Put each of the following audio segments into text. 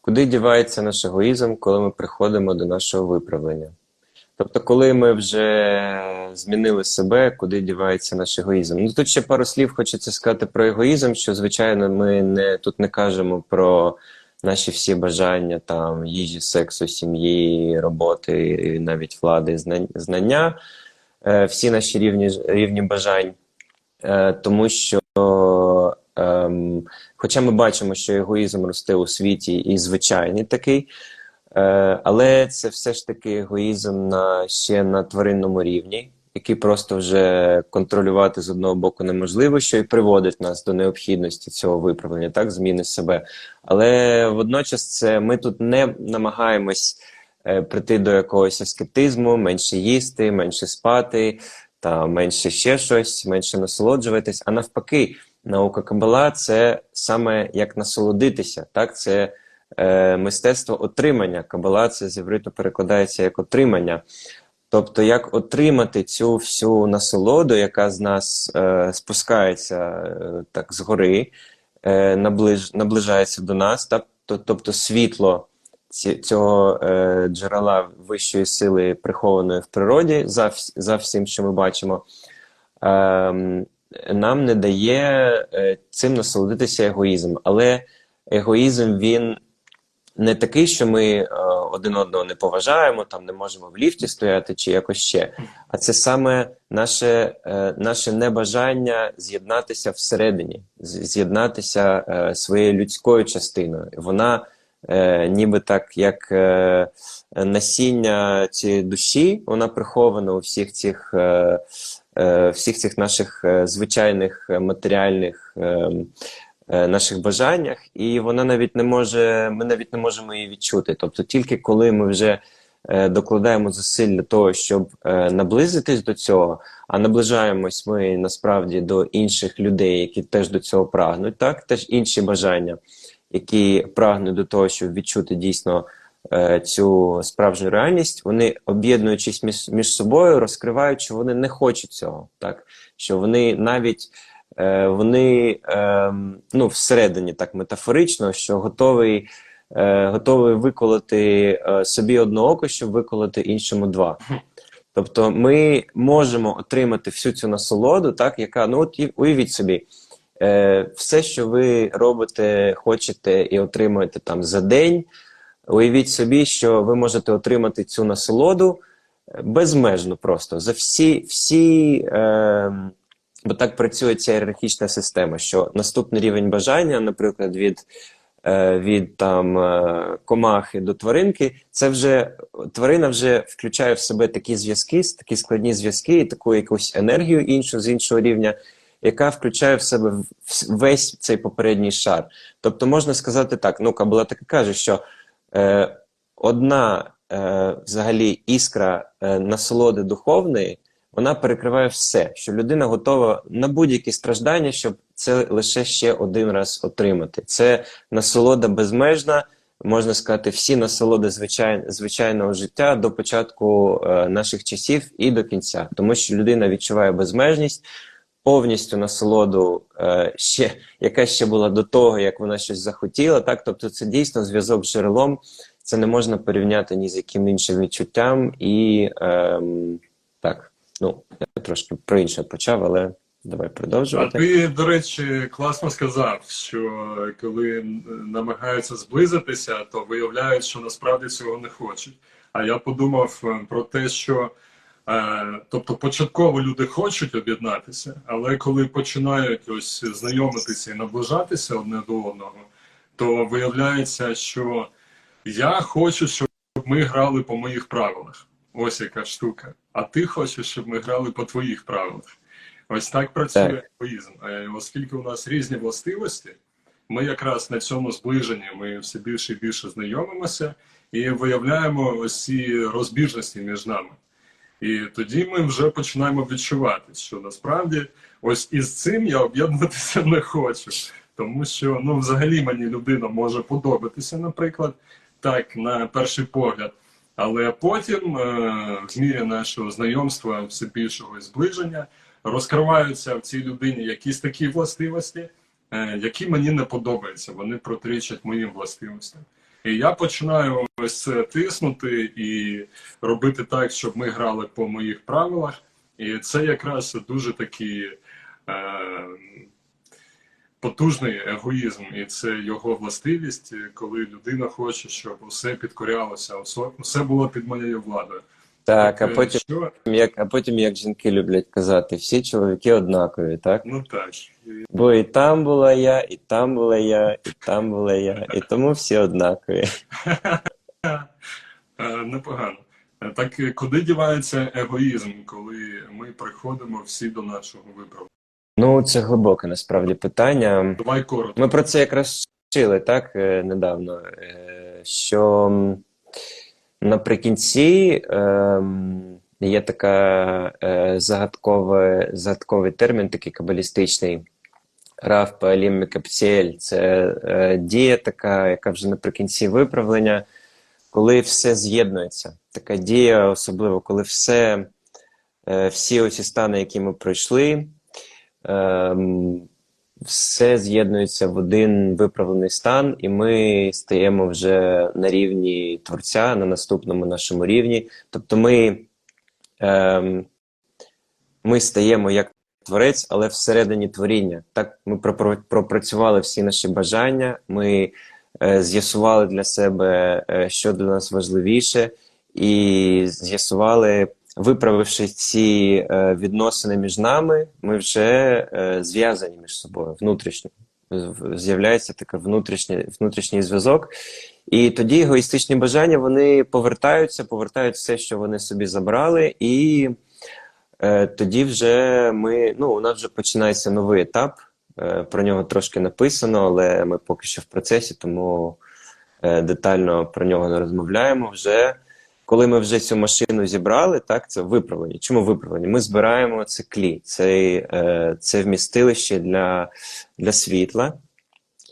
Куди дівається наш егоїзм, коли ми приходимо до нашого виправлення? Тобто, коли ми вже змінили себе, куди дівається наш егоїзм? Ну тут ще пару слів хочеться сказати про егоїзм, що звичайно ми не тут не кажемо про наші всі бажання там їжі, сексу, сім'ї, роботи, навіть влади, знання, е, всі наші рівні рівні бажань, Е, тому що. Ем, хоча ми бачимо, що егоїзм росте у світі і звичайний такий, Е, але це все ж таки егоїзм на ще на тваринному рівні, який просто вже контролювати з одного боку неможливо, що і приводить нас до необхідності цього виправлення, так, зміни себе. Але водночас це ми тут не намагаємось е, прийти до якогось аскетизму, менше їсти, менше спати, та менше ще щось, менше насолоджуватись. А навпаки, наука Кабала це саме як насолодитися, так, це е, мистецтво отримання. Кабала це з євриту перекладається як отримання. Тобто, як отримати цю всю насолоду, яка з нас е, спускається е, так згори, е, наближ, наближається до нас, так? Тобто, світло ці, цього е, джерела вищої сили, прихованої в природі, за, за всім, що ми бачимо, ем, нам не дає е, цим насолодитися егоїзм. Але егоїзм він не такий, що ми е, один одного не поважаємо, там не можемо в ліфті стояти чи якось ще. А це саме наше, е, наше небажання з'єднатися всередині, з'єднатися своєю людською частиною. Вона ніби так, як насіння цієї душі, вона прихована у всіх цих, всіх цих наших е, звичайних е, матеріальних. е, е, наших бажаннях, і вона навіть не може, ми навіть не можемо її відчути. Тобто, тільки коли ми вже е, докладаємо зусиль для того, щоб е, наблизитись до цього, а наближаємось ми насправді до інших людей, які теж до цього прагнуть, так теж інші бажання, які прагнуть до того, щоб відчути дійсно. Е, Цю справжню реальність, вони об'єднуючись між, між собою, розкривають, що вони не хочуть цього, так що вони навіть е, вони е, ну, всередині так метафорично, що готовий, е, готовий виколоти собі одне око, щоб виколоти іншому два. Тобто ми можемо отримати всю цю насолоду, так, яка, ну от уявіть собі, все, що ви робите, хочете і отримуєте там за день, уявіть собі, що ви можете отримати цю насолоду е, безмежно просто за всі, всі е, Бо так працює ця ієрархічна система, що наступний рівень бажання, наприклад, від, е, від там, е, комахи до тваринки, це вже тварина вже включає в себе такі зв'язки, такі складні зв'язки, і таку якусь енергію іншу з іншого рівня, яка включає в себе весь цей попередній шар. Тобто можна сказати так: ну Кабала так і каже, що е, одна е, взагалі іскра е, насолоди духовної вона перекриває все, що людина готова на будь-які страждання, щоб це лише ще один раз отримати. Це насолода безмежна, можна сказати, всі насолоди звичай... звичайного життя до початку наших часів і до кінця, тому що людина відчуває безмежність. Повністю насолоду, е, ще, яка ще була до того, як вона щось захотіла. Так, тобто, це дійсно зв'язок з джерелом. Це не можна порівняти ні з яким іншим відчуттям. І ем, так, ну я трошки про інше почав, але давай продовжувати. А ти, до речі, класно сказав, що коли намагаються зблизитися, то виявляють, що насправді цього не хочуть. А я подумав е, про те, що е, тобто початково люди хочуть об'єднатися, але коли починають ось знайомитися і наближатися одне до одного, то виявляється, що я хочу, щоб ми грали по моїх правилах. Ось яка штука. А ти хочеш, щоб ми грали по твоїх правилах. Ось так працює Так. егоїзм. Е, Оскільки у нас різні властивості, ми якраз на цьому зближенні ми все більше і більше знайомимося і виявляємо ось ці розбіжності між нами. І тоді ми вже починаємо відчувати, що насправді ось із цим я об'єднуватися не хочу. Тому що ну, взагалі мені людина може подобатися, наприклад, так, на перший погляд. Але потім, е, в мірі нашого знайомства, все більшого зближення, розкриваються в цій людині якісь такі властивості, е, які мені не подобаються. Вони протирічать моїм властивостям. І я починаю ось це тиснути і робити так, щоб ми грали по моїх правилах. І це якраз дуже такий е, потужний егоїзм, і це його властивість, коли людина хоче, щоб усе підкорялося, усе- було під моєю владою. Так, а потім, що? як, а потім, як жінки люблять казати, всі чоловіки однакові, так? Ну так. Бо і там була я, і там була я, і там була я, і тому всі однакові. Непогано. Так е, куди дівається егоїзм, коли ми приходимо всі до нашого виправу? Ну, це глибоке насправді питання. Давай коротко. Ми про це якраз вчили, так, е, недавно, е, що наприкінці ем, є така е, загадкове, загадковий термін, такий кабалістичний. Рав Паалім Мекапціель. Це е, дія така, яка вже наприкінці виправлення, коли все з'єднується. Така дія, особливо, коли все, е, всі оці стани, які ми пройшли, ем, все з'єднується в один виправлений стан, і ми стаємо вже на рівні творця, на наступному нашому рівні. Тобто ми, ем, ми стаємо як творець, але всередині творіння. Так ми пропрацювали всі наші бажання, ми е, з'ясували для себе, е, що для нас важливіше, і з'ясували, виправивши ці е, відносини між нами, ми вже е, зв'язані між собою внутрішньо. З'являється такий внутрішній, внутрішній зв'язок. І тоді егоїстичні бажання вони повертаються, повертають все, що вони собі забрали, і е, тоді вже ми, ну, у нас вже починається новий етап. Е, про нього трошки написано, але ми поки що в процесі, тому е, детально про нього не розмовляємо. Вже коли ми вже цю машину зібрали, так це виправлення. Чому виправлення? Ми збираємо це клі, це, е, це вмістилище для, для світла,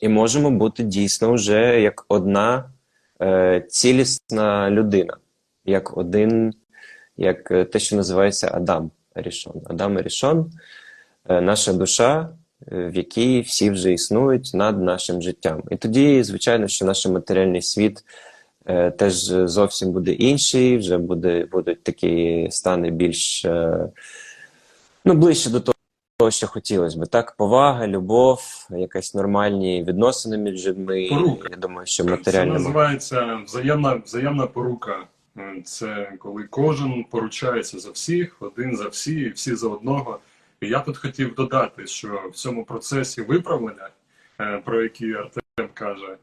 і можемо бути дійсно вже як одна е, цілісна людина, як один, як е, те, що називається Адам Рішон. Адам Рішон, наша душа, в якій всі вже існують над нашим життям. І тоді, звичайно, що наш матеріальний світ теж зовсім буде інший, вже буде, будуть такі стани більш е, ну, ближче до того, що хотілося би. Так, повага, любов, якась нормальні відносини між людьми. Порука. Я думаю, що матеріально. Це називається взаємна, взаємна порука. Е, Це коли кожен поручається за всіх, один за всі, і всі за одного. І я тут хотів додати, що в цьому процесі виправлення, е, про який Артем каже, е,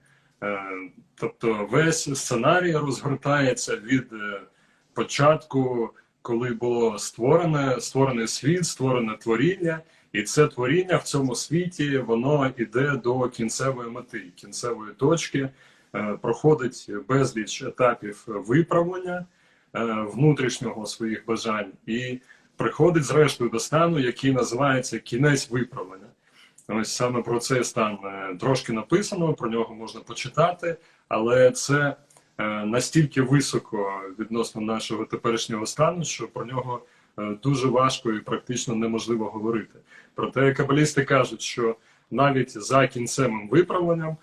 тобто весь сценарій розгортається від е, початку, коли було створене, створений світ, створене творіння, і це творіння в цьому світі воно іде до кінцевої мети, кінцевої точки, е, проходить безліч етапів виправлення е, внутрішнього своїх бажань і приходить зрештою до стану, який називається кінець виправлення. Ось саме про цей стан е, трошки написано, про нього можна почитати, але це е, настільки високо відносно нашого теперішнього стану, що про нього е, дуже важко і практично неможливо говорити. Проте кабалісти кажуть, що навіть за кінцевим виправленням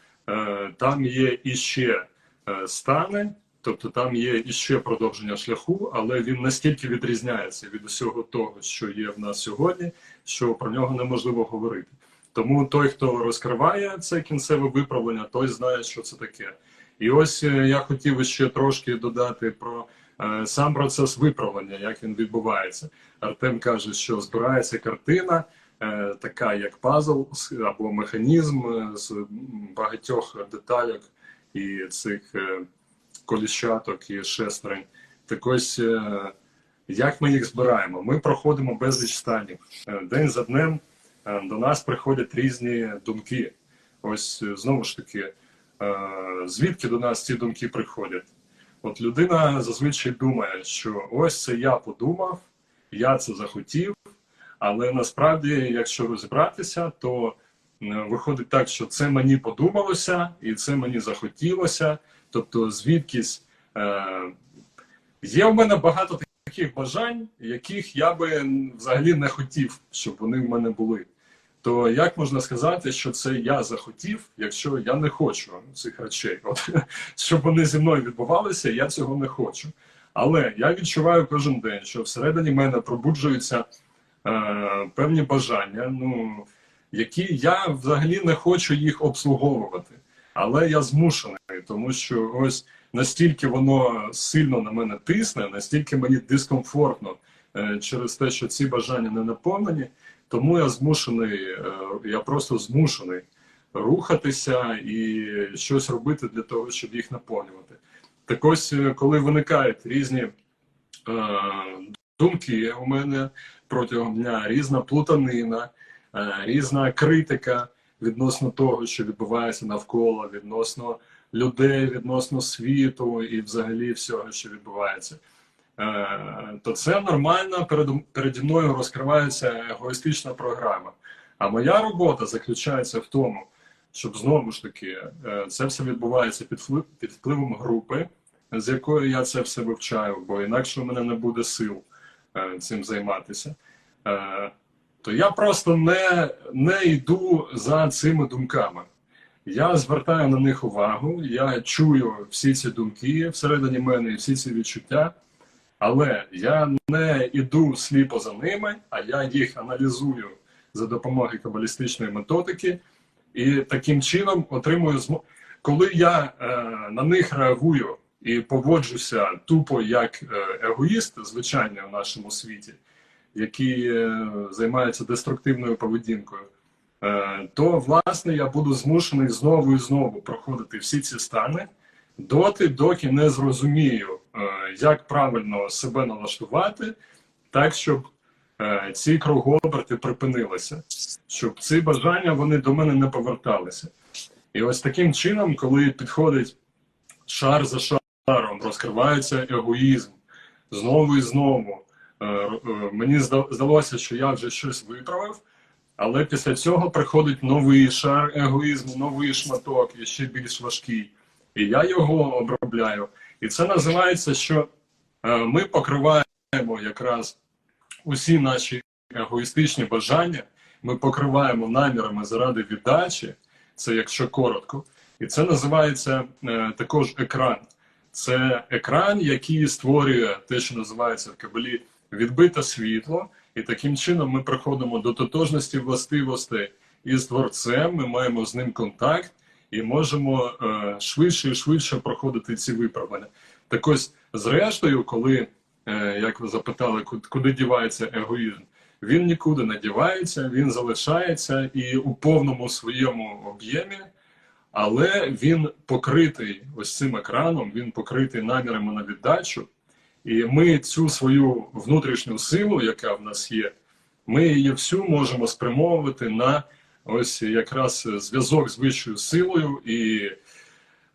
там є іще стани, тобто там є іще продовження шляху, але він настільки відрізняється від усього того, що є в нас сьогодні, що про нього неможливо говорити. Тому той, хто розкриває це кінцеве виправлення, той знає, що це таке. І ось е, я хотів ще трошки додати про е, сам процес виправлення, як він відбувається. Артем каже, що збирається картина, е, така як пазл або механізм е, з багатьох деталек і цих е, коліщаток і шестерень. Так ось, е, як ми їх збираємо? Ми проходимо безліч станів. Е, День за днем до нас приходять різні думки. Ось е, знову ж таки, е, звідки до нас ці думки приходять? От людина зазвичай думає, що ось це я подумав, я це захотів, але насправді, якщо розібратися, то е, виходить так, що це мені подумалося і це мені захотілося. Тобто, звідкись е, є в мене багато таких бажань, яких я би взагалі не хотів, щоб вони в мене були. То як можна сказати, що це я захотів, якщо я не хочу цих речей? От щоб вони зі мною відбувалися, я цього не хочу. Але я відчуваю кожен день, що всередині мене пробуджуються е, певні бажання, ну які я взагалі не хочу їх обслуговувати. Але я змушений, тому що ось настільки воно сильно на мене тисне, настільки мені дискомфортно е, через те, що ці бажання не наповнені. Тому я змушений, е, я просто змушений рухатися і щось робити для того, щоб їх наповнювати. Так ось, е, коли виникають різні е, думки у мене протягом дня, різна плутанина, е, різна критика відносно того, що відбувається навколо, відносно людей, відносно світу і взагалі всього, що відбувається. Е, то це нормально перед, переді мною розкривається егоїстична програма. А моя робота заключається в тому, щоб знову ж таки е, це все відбувається під, під впливом групи, з якою я це все вивчаю, бо інакше у мене не буде сил е, цим займатися. То я просто не, не йду за цими думками. Я звертаю на них увагу, я чую всі ці думки всередині мене і всі ці відчуття. Але я не іду сліпо за ними, а я їх аналізую за допомогою кабалістичної методики, і таким чином отримую змо... Коли я е, на них реагую і поводжуся тупо як е, егоїст, звичайно, в нашому світі, який е, займається деструктивною поведінкою, е, то власне я буду змушений знову і знову проходити всі ці стани доти, доки не зрозумію, як правильно себе налаштувати, так щоб е, ці кругооберти припинилися, щоб ці бажання вони до мене не поверталися. І ось таким чином, коли підходить шар за шаром, розкривається егоїзм знову і знову. Е, е, Мені здалося, що я вже щось виправив, але після цього приходить новий шар егоїзму, новий шматок, і ще більш важкий. І я його обробляю. І це називається, що е, ми покриваємо якраз усі наші егоїстичні бажання, ми покриваємо намірами заради віддачі, це якщо коротко. І це називається е, також екран. Це екран, який створює те, що називається в кабелі відбите світло, і таким чином ми приходимо до тотожності властивостей із творцем. Ми маємо з ним контакт і можемо е, швидше і швидше проходити ці виправлення. Так ось, зрештою, коли, е, як ви запитали, куди, куди дівається егоїзм, він нікуди не дівається, він залишається і у повному своєму об'ємі, але він покритий ось цим екраном, він покритий намірами на віддачу. І ми цю свою внутрішню силу, яка в нас є, ми її всю можемо спрямовувати на ось якраз зв'язок з вищою силою і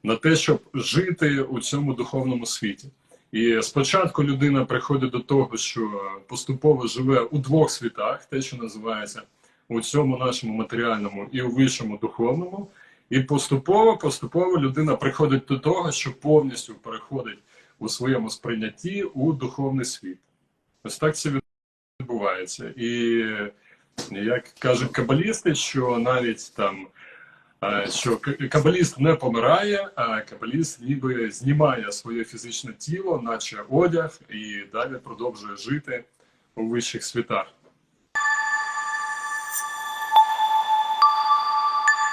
на те, щоб жити у цьому духовному світі. І спочатку людина приходить до того, що поступово живе у двох світах, те, що називається у цьому нашому матеріальному і у вищому духовному. І поступово, поступово людина приходить до того, що повністю переходить у своєму сприйнятті у духовний світ. Ось так це відбувається. І як кажуть кабалісти, що навіть там е, що кабаліст не помирає, а кабаліст ніби знімає своє фізичне тіло, наче одяг, і далі продовжує жити у вищих світах.